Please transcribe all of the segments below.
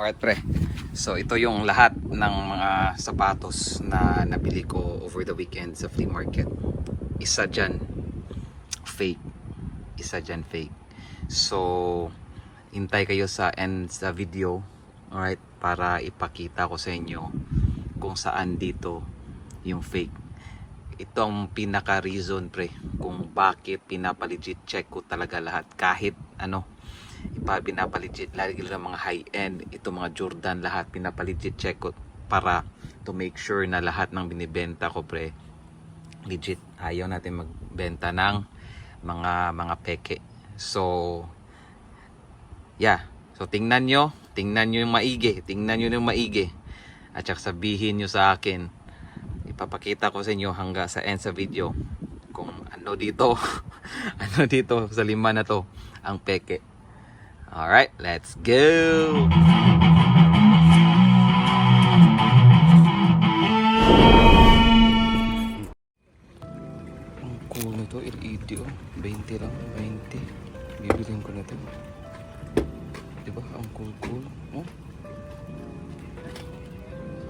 Alright pre. So ito yung lahat ng mga sapatos na nabili ko over the weekend sa flea market. Isa dyan fake. Isa dyan fake. So hintay kayo sa end sa video. Alright, para ipakita ko sa inyo kung saan dito yung fake. Ito ang pinaka reason pre kung bakit pinapalegit check ko talaga lahat. Kahit ano ipa pinapalegit lagi lang mga high end ito mga Jordan lahat pinapalegit check ko para to make sure na lahat ng binibenta ko pre legit. Ayaw natin magbenta ng mga mga peke. So yeah. So tingnan nyo tingnan nyo yung maigi tingnan nyo yung maigi. At sabihin nyo sa akin ipapakita ko sa inyo hangga sa end sa video kung ano dito ano dito sa lima na to ang peke Alright, let's go! Ang cool nito, LED oh. 20 lang, 20. Bibilin ko na to. Diba? Ang cool cool. Oh.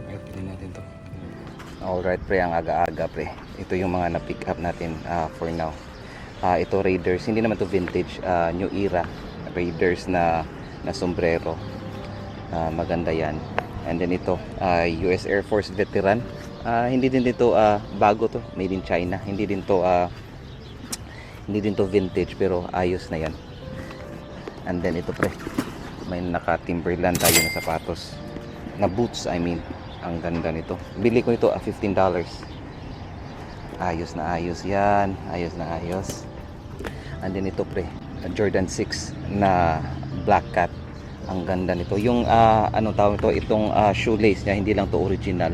Alright, bilhin natin to. Alright pre, ang aga-aga pre. Ito yung mga na-pick up natin ah, for now. Ah, ito Raiders, hindi naman to vintage, ah, new era Raiders na na sombrero. Ah, maganda 'yan. And then ito, ah, US Air Force veteran. Ah, hindi din dito ah, bago to, made in China. Hindi din to ah, hindi din to vintage pero ayos na 'yan. And then ito pre, may naka Timberland tayo na sapatos. Na boots, I mean. Ang ganda nito. Bili ko ito ah, $15. Ayos na ayos 'yan. Ayos na ayos. And then ito pre, Jordan 6 na black cat. Ang ganda nito. Yung ah, ano tawag ito, itong ah, shoelace niya, hindi lang to original.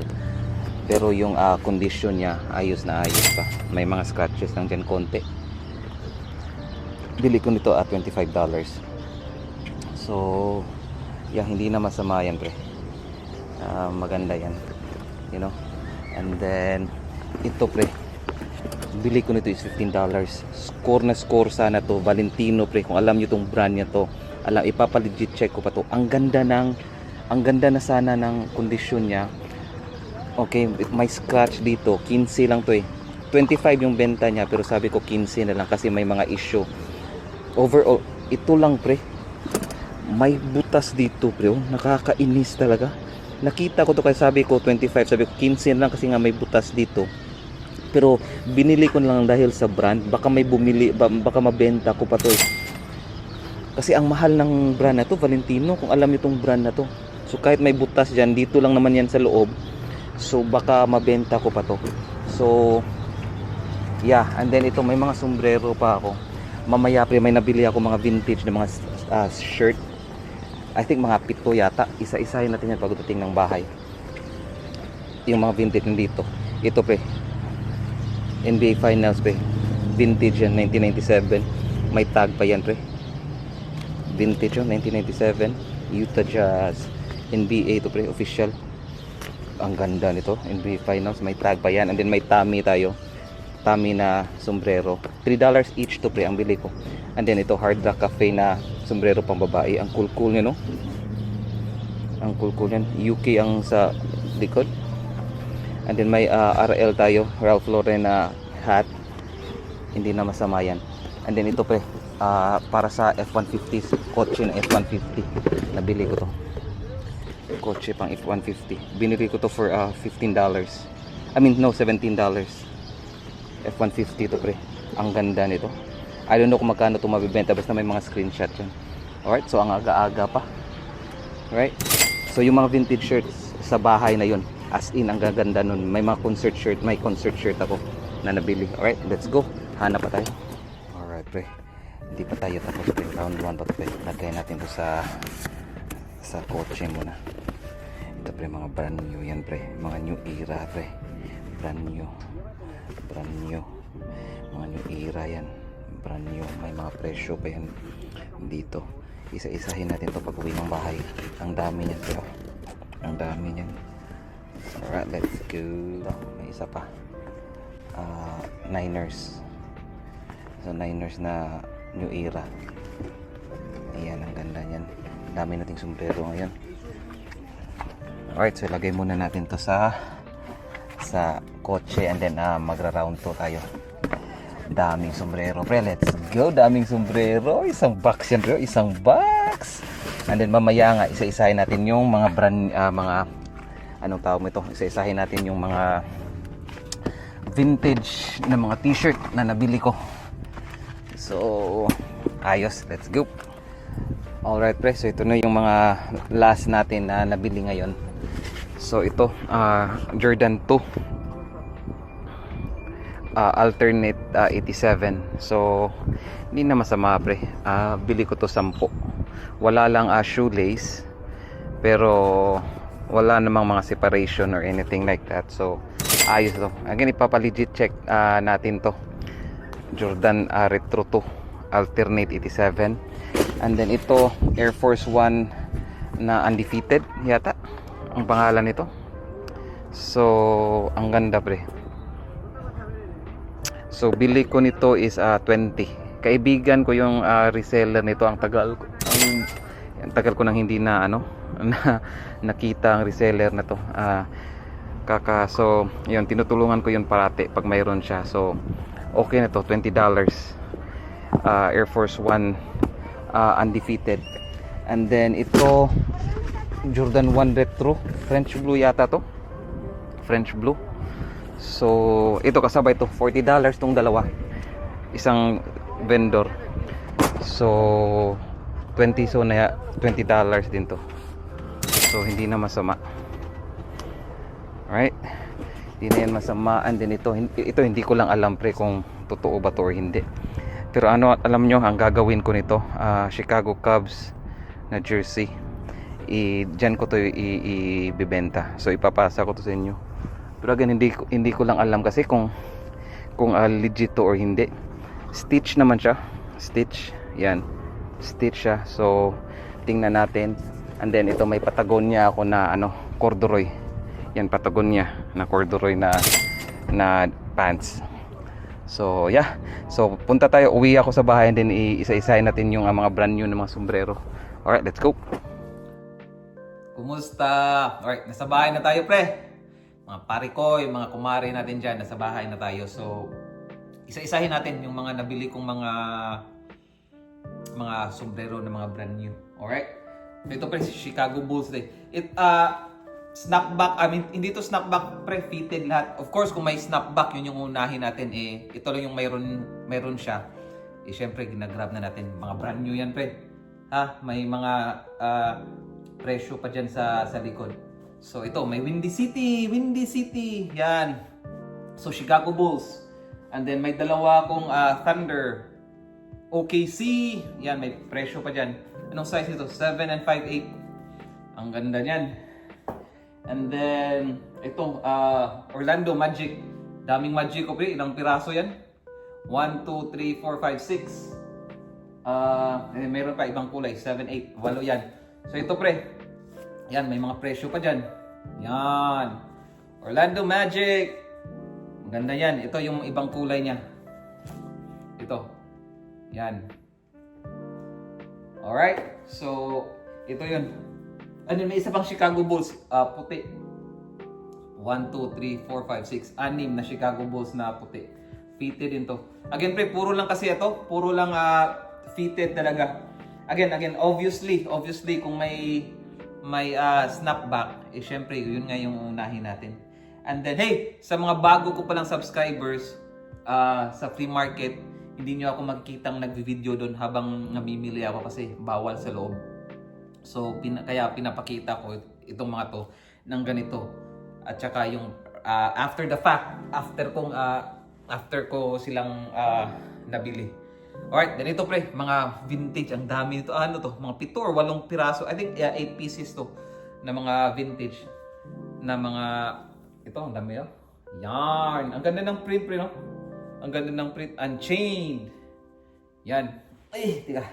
Pero yung ah, condition niya, ayos na ayos pa. May mga scratches lang dyan konti. Bili ko nito at $25. So, yeah, hindi na masama yan pre. Ah, maganda yan. You know? And then, ito pre, bili ko nito is $15 score na score sana to. Valentino pre. Kung alam nyo tong brand niya to. Alam ipapalegit check ko pa to. Ang ganda ng ang ganda na sana ng kondisyon niya. Okay may scratch dito 15 lang to eh. 25 yung benta niya pero sabi ko 15 na lang kasi may mga issue. Overall ito lang pre. May butas dito pre oh. nakakainis talaga nakita ko to kaya sabi ko 25 sabi ko 15 lang kasi nga may butas dito. Pero binili ko lang dahil sa brand baka may bumili ba- baka mabenta ko pa to eh. kasi ang mahal ng brand na to Valentino kung alam niyo tong brand na to. So kahit may butas dyan dito lang naman yan sa loob. So baka mabenta ko pa to. So yeah and then ito may mga sombrero pa ako. Mamaya pre may nabili ako mga vintage na mga ah, shirt I think mga pito yata. Isa-isahin natin yan pagdating ng bahay. Yung mga vintage nandito ito pre. NBA Finals pre. Vintage yan 1997 may tag pa yan pre. Vintage yun 1997 Utah Jazz. NBA to pre. Official. Ang ganda nito. NBA Finals may tag pa yan. And then may tummy tayo. Tummy na sombrero. 3 dollars each to pre. Ang bili ko. And then ito Hard Rock Cafe na sombrero pang babae ang cool cool niya no ang cool cool yan UK ang sa likod And then may uh, RL tayo, Ralph Lauren na hat. Hindi na masama yan. And then ito pre, uh, para sa F-150, kotse na F-150. Nabili ko to. Kotse pang F-150. Binili ko to for uh, $15. I mean, no, $17. F-150 to pre. Ang ganda nito. I don't know kung magkano ito mabibenta, basta may mga screenshot yan. Alright, so ang aga-aga pa. Alright, so yung mga vintage shirts sa bahay na yun, as in ang gaganda nun. May mga concert shirt may concert shirt ako na nabili. Alright let's go. Hanap pa tayo. Alright pre. Hindi pa tayo tapos pre. Round 1 pa pre lagay natin to sa sa kotse muna. Ito pre mga brand new yan pre. Mga new era pre. Brand new. Brand new. Mga new era yan brand new may mga presyo pa yan dito isa-isahin natin to pag uwi ng bahay ang dami niyan oh. ang dami niyan Alright, let's go. May isa pa. Ah, Niners. So Niners na New Era. Ayan, ang ganda niyan. Dami nating sombrero ngayon. Alright, so ilagay muna natin to sa sa kotse and then ah, magra-round to tayo. Daming sombrero, pre. Let's go. Daming sombrero. Isang box yan, pre. Isang box. And then mamaya nga, isa-isahin natin yung mga brand, ah, mga, anong tawag mo ito? Isa-isahin natin yung mga vintage na mga t-shirt na nabili ko. So, ayos. Let's go. Alright, pre. So, ito na yung mga last natin na nabili ngayon. So, ito, ah, Jordan 2 uh, alternate uh, 87 so hindi na masama pre. Ah, bili ko to 10 wala lang uh, shoelace pero wala namang mga separation or anything like that. So ayos to. Again ipapalegit check ah, natin to. Jordan uh, Retro 2 alternate 87 and then ito Air Force 1 na undefeated yata. Ang pangalan nito. So ang ganda pre So bili ko nito is ah, 20. Kaibigan ko yung ah, reseller nito ang tagal ko ang, ang tagal ko nang hindi na ano na nakita ang reseller na to. Ah, kaka so yun tinutulungan ko yun parati pag mayroon siya. So okay na to 20 dollars. Air Force 1 ah, undefeated. And then ito Jordan 1 Retro French blue yata to. French blue. So, ito kasabay to 40 dollars tong dalawa. Isang vendor. So, 20 so na 20 dollars din to. So, hindi na masama. Alright? Hindi na yan masama. And then ito, ito hindi ko lang alam pre kung totoo ba to or hindi. Pero ano, alam nyo, ang gagawin ko nito, ah, Chicago Cubs na jersey. I, dyan ko to ibibenta. So, ipapasa ko to sa inyo. Pero again, hindi, hindi ko lang alam kasi kung kung ah, legit to or hindi. Stitch naman siya. Stitch. Yan. Stitch siya. So, tingnan natin. And then, ito may Patagonia ako na ano, corduroy. Yan, Patagonia na corduroy na na pants. So, yeah. So, punta tayo. Uwi ako sa bahay and then i-isa-isahin natin yung ah, mga brand new na mga sombrero. Alright, let's go. Kumusta? Alright, nasa bahay na tayo, pre mga pare ko, yung mga kumare natin dyan, nasa bahay na tayo. So, isa-isahin natin yung mga nabili kong mga mga sombrero na mga brand new. Alright? So, ito pre, Chicago Bulls din. It, uh, snapback, I mean, hindi to snapback pre, fitted lahat. Of course, kung may snapback, yun yung unahin natin, eh, ito lang yung mayroon, mayroon siya. Eh, syempre, ginagrab na natin. Mga brand new yan, pre. Ha? May mga ah, presyo pa dyan sa, sa likod. So ito, may Windy City, Windy City. Yan. So Chicago Bulls. And then may dalawa akong ah, Thunder. OKC. Yan, may presyo pa dyan. Anong size nito? 7 and 5'8". Ang ganda niyan. And then, ito, ah, Orlando Magic. Daming Magic pre. Ilang piraso yan? 1, 2, 3, 4, 5, 6. Ah, eh, meron pa ibang kulay, 7, 8, walo yan. So ito pre, yan may mga presyo pa diyan. Yan. Orlando Magic. Ang ganda yan. Ito yung ibang kulay niya. Ito. Yan. Alright. So, ito yun. Ano, may isa pang Chicago Bulls. ah, puti. 1, 2, 3, 4, 5, 6. Anim na Chicago Bulls na puti. Fitted din to. Again, pre, puro lang kasi ito. Puro lang ah, fitted talaga. Again, again, obviously, obviously, kung may may ah, snapback, eh syempre, yun nga yung unahin natin. And then, hey, sa mga bago ko palang subscribers ah, sa free market, hindi nyo ako magkitang nagvi-video doon habang namimili ako kasi bawal sa loob. So, pina, kaya pinapakita ko itong mga to ng ganito. At saka yung ah, after the fact, after kong ah, after ko silang ah, nabili. Alright, ganito pre, mga vintage, ang dami nito. Ano to? Mga pito or walong piraso. I think yeah, 8 pieces to na mga vintage na mga ito, ang dami oh. Yarn. Ang ganda ng print pre, no? Ang ganda ng print. Unchained. Yan. Ay, tiga.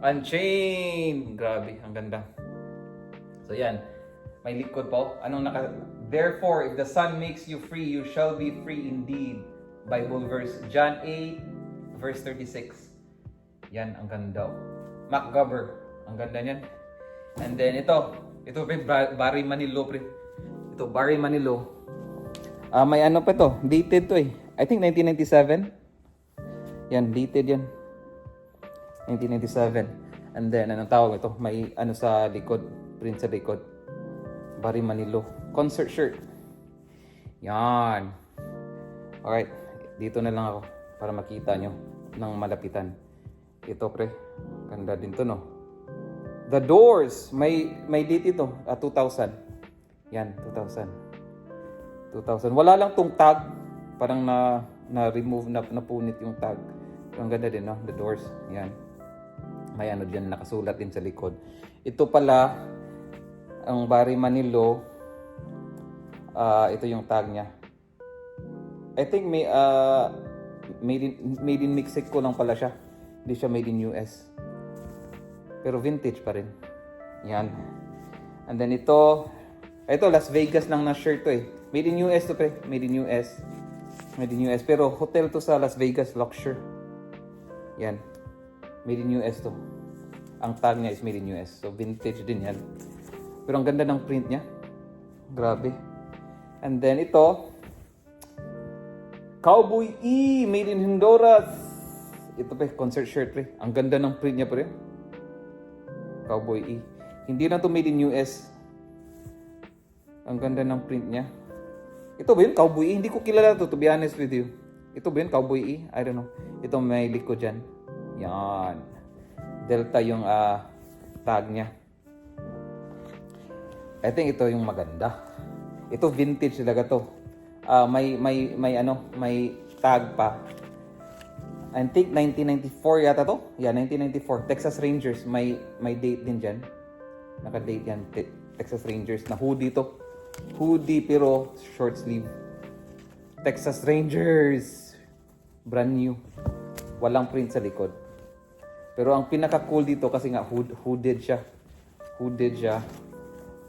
Unchained. Grabe, ang ganda. So yan. May likod po. Anong naka... Therefore, if the Son makes you free, you shall be free indeed. Bible verse, John 8, verse 36. Yan, ang ganda. MacGyver. Ang ganda niyan. And then ito. Ito, Ba- Barry Manilo, pre. Ito, Barry Manilo. Ah, may ano pa to? Dated to eh. I think 1997. Yan, dated yan. 1997. And then, anong tawag ito? May ano sa likod. Print sa likod. Barry Manilo. Concert shirt. Yan. Alright. Dito na lang ako para makita nyo ng malapitan. Ito pre. Ganda din to no. The Doors. May, may date ito. Ah, 2000. Yan, 2000. 2000. Wala lang tong tag. Parang na na-remove, na, napunit yung tag. Ang ganda din, no? The Doors. Yan. May ano dyan, nakasulat din sa likod. Ito pala, ang Barry Manilo, ah ito yung tag niya. I think may, ah made, in, made in Mexico lang pala siya. Hindi siya made in US. Pero vintage pa rin. Yan. And then ito, ito Las Vegas lang na shirt to eh. Made in US to pre. Made in US. Made in US. Pero hotel to sa Las Vegas, Luxure. Yan. Made in US to. Ang tag niya is made in US. So vintage din yan. Pero ang ganda ng print niya. Grabe. And then ito, Cowboy E, made in Honduras. Ito pa, concert shirt pre. Ang ganda ng print niya pre. Cowboy E. Hindi na to made in US. Ang ganda ng print niya. Ito ba yun? Cowboy E? Hindi ko kilala to, to be honest with you. Ito ba yun? Cowboy E? I don't know. Ito may likod dyan. Yan. Delta yung ah, tag niya. I think ito yung maganda. Ito vintage talaga to. Ah, may may may ano, may tag pa. I think 1994 yata to. Yeah, 1994. Texas Rangers. May may date din diyan. Naka-date yan. Te- Texas Rangers na hoodie to. Hoodie pero short sleeve. Texas Rangers. Brand new. Walang print sa likod. Pero ang pinaka-cool dito kasi nga hood, hooded siya. Hooded siya.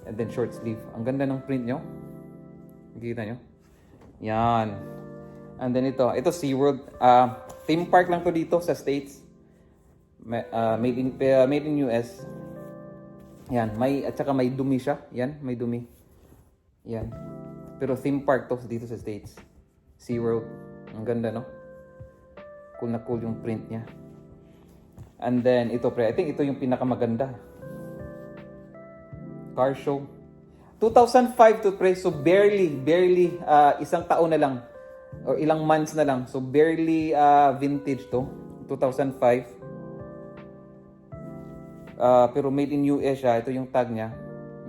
And then short sleeve. Ang ganda ng print nyo. Nakikita nyo? Yan. And then ito. Ito SeaWorld. Uh, theme park lang to dito sa States. Ah, made in uh, made in US. Yan, may at saka may dumi siya. Yan, may dumi. Yan. Pero theme park to dito sa States. SeaWorld. Ang ganda, no? Cool na cool yung print niya. And then ito pre, I think ito yung pinakamaganda. Car show. 2005 to pre, so barely, barely ah, isang taon na lang or ilang months na lang. So barely ah, vintage to. 2005. Ah, pero made in US siya. Ito yung tag niya.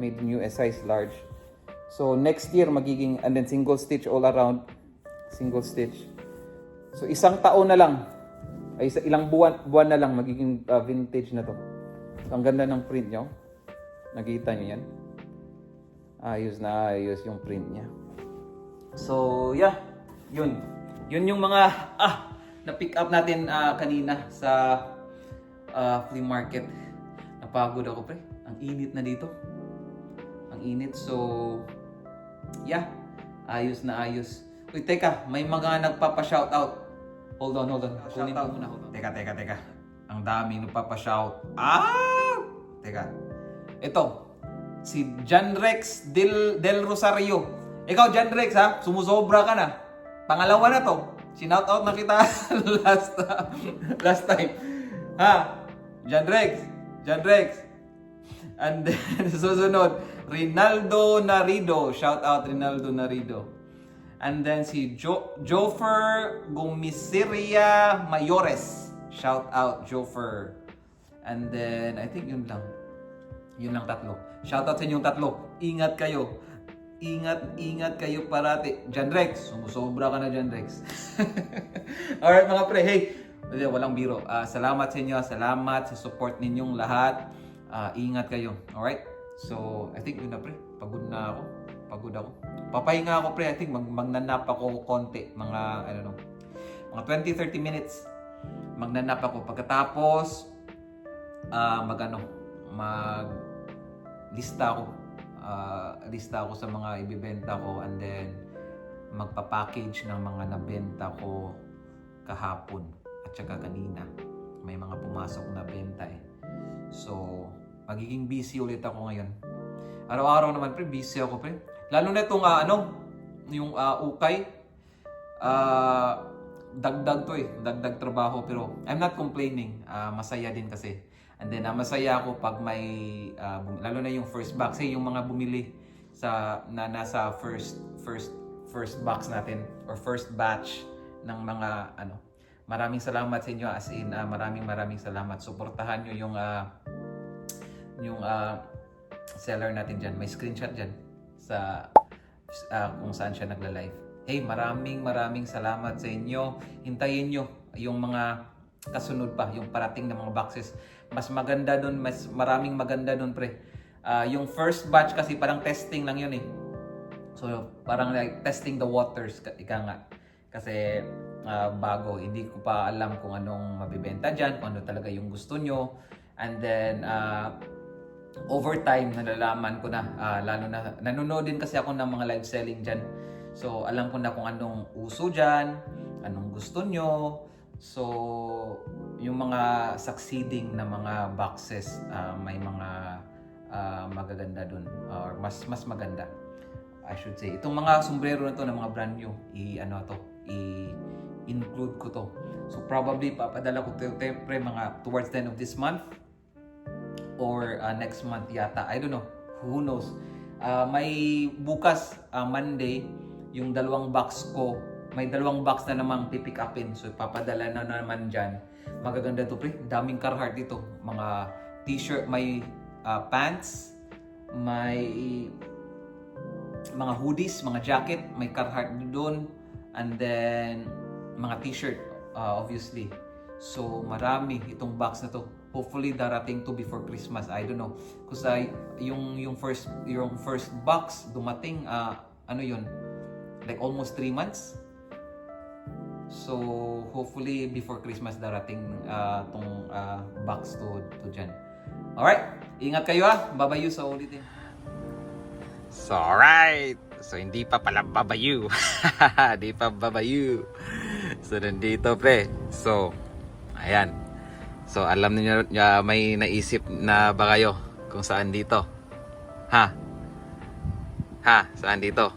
Made in US size large. So next year magiging and then single stitch all around. Single stitch. So isang taon na lang. Ay isa, ilang buwan buwan na lang magiging ah, vintage na to. So, ang ganda ng print niyo. Nakita niyo yan? Ayos na ayos yung print niya. So, yeah. Yun. Yun yung mga ah na pick up natin ah, kanina sa ah, flea market. Napagod ako, pre. Ang init na dito. Ang init. So, yeah. Ayos na ayos. Uy, teka. May mga nagpapa-shoutout. Hold on, hold on. Kunin ko muna. Hold on. Teka, teka, teka. Ang dami nagpapa-shout. Ah! Teka. Ito. Si John Rex Del, Del Rosario. Ikaw, John Rex, ha? Sumusobra ka na. Pangalawa na to. Sinout out na kita last, last time. Ha? John Rex. John Rex. And then, susunod, Rinaldo Narido. Shout out Rinaldo Narido. And then si jo Jofer Gumisiria Mayores. Shout out Jofer. And then, I think yun lang. Yun lang tatlo. Shout out sa inyong tatlo. Ingat kayo. Ingat, ingat kayo parati. Jan Rex, sumusobra ka na Jan Rex. Alright mga pre, hey, wala, walang biro. Ah, salamat sa inyo, salamat sa support ninyong lahat. Ah, ingat kayo. Alright? So, I think yun na pre. Pagod na ako. Pagod ako. Papahinga ako pre. I think mag magnanap ako konti. Mga, don't know, mga 20-30 minutes. Magnanap ako. Pagkatapos, ah mag ano, mag lista ako. Ah, lista ako sa mga ibibenta ko and then magpa-package ng mga nabenta ko kahapon. At tsaka kanina. May mga pumasok na benta eh. So, magiging busy ulit ako ngayon. Araw-araw naman pre, busy ako pre. Lalo na itong ah, ano, yung ah, ukay. Ah, dagdag to eh, dagdag trabaho pero I'm not complaining. Ah, masaya din kasi. And then ah, masaya ako pag may bum- lalo na yung first box, eh, yung mga bumili sa na nasa first first first box natin or first batch ng mga ano. Maraming salamat sa inyo as in ah, maraming maraming salamat. Suportahan niyo yung ah, yung ah, seller natin dyan. May screenshot dyan sa ah, kung saan siya nagla-live. Hey, maraming maraming salamat sa inyo. Hintayin nyo yung mga kasunod pa, yung parating na mga boxes. Mas maganda doon, mas maraming maganda doon pre. Ah, yung first batch kasi parang testing lang yun eh. So, parang like testing the waters, ka- ika nga. Kasi ah, bago, hindi ko pa alam kung anong mabibenta dyan, kung ano talaga yung gusto nyo. And then, ah, over time, nalalaman ko na, ah, lalo na, nanonood din kasi ako ng mga live selling dyan. So, alam ko na kung anong uso dyan, anong gusto nyo. So, yung mga succeeding na mga boxes, ah, may mga ah, magaganda dun. Or mas, mas maganda. I should say. Itong mga sombrero na to na mga brand new, i ano to, i include ko to. So probably papadala ko to pre mga towards the end of this month or uh, next month yata. I don't know. Who knows? Uh, may bukas uh, Monday yung dalawang box ko. May dalawang box na namang pipick upin. So papadala na naman dyan. Magaganda to pre. Daming Carhartt dito. Mga t-shirt, may uh, pants, may mga hoodies, mga jacket, may Carhartt doon, and then mga t-shirt, uh, obviously. So, marami itong box na to. Hopefully, darating to before Christmas. I don't know. Kasi yung, yung first yung first box dumating, uh, ano yun? Like almost 3 months. So, hopefully, before Christmas darating uh, tong uh, box to, to dyan. Alright, ingat kayo ah. Babayu sa ulitin. So, alright. So, hindi pa pala babayu. Hindi pa babayu. So, nandito, pre. So, ayan. So, alam niyo uh, may naisip na ba kayo kung saan dito? Ha? Ha? Saan dito?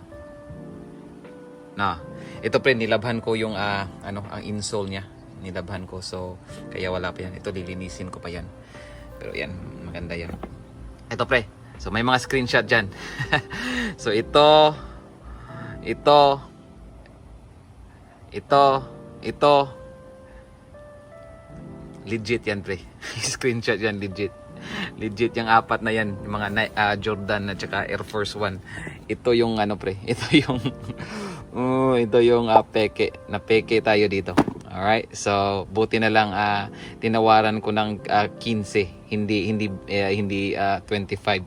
No. Ito, pre, nilabhan ko yung, ah, ano, ang insole niya. Nilabhan ko. So, kaya wala pa yan. Ito, lilinisin ko pa yan. Pero yan, maganda yan. Ito, pre. So, may mga screenshot dyan. so, ito, ito, ito, ito, legit yan, pre. screenshot yan, legit. Legit yung apat na yan, yung mga ah, Jordan at saka Air Force One. Ito yung ano, pre. Ito yung, oh, ito yung ah, peke. Na peke tayo dito. Alright, so buti na lang ah, tinawaran ko ng ah, 15, hindi hindi eh, hindi ah, 25.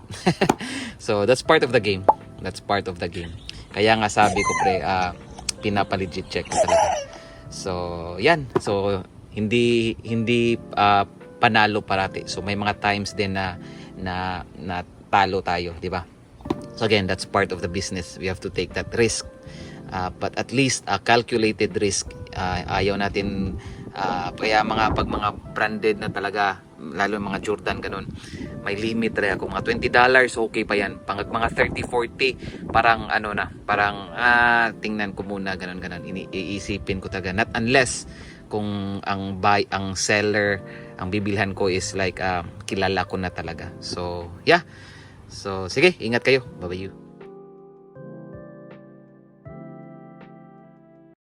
so that's part of the game. That's part of the game. Kaya nga sabi ko pre, ah, pinapalegit check ko talaga. So, yan. So hindi hindi ah, panalo parati. So may mga times din na na, na talo tayo, di ba? So again, that's part of the business. We have to take that risk. Uh, but at least a calculated risk. Uh, ayaw natin uh, kaya mga pag mga branded na talaga lalo mga Jordan ganun may limit rin ako. Mga 20 dollars okay pa yan. Pang mga 30 40 parang ano na parang ah, tingnan ko muna ganun ganun. Iisipin ko talaga. Not unless kung ang buy ang seller ang bibilhan ko is like ah, kilala ko na talaga. So yeah. So sige ingat kayo. Bye bye you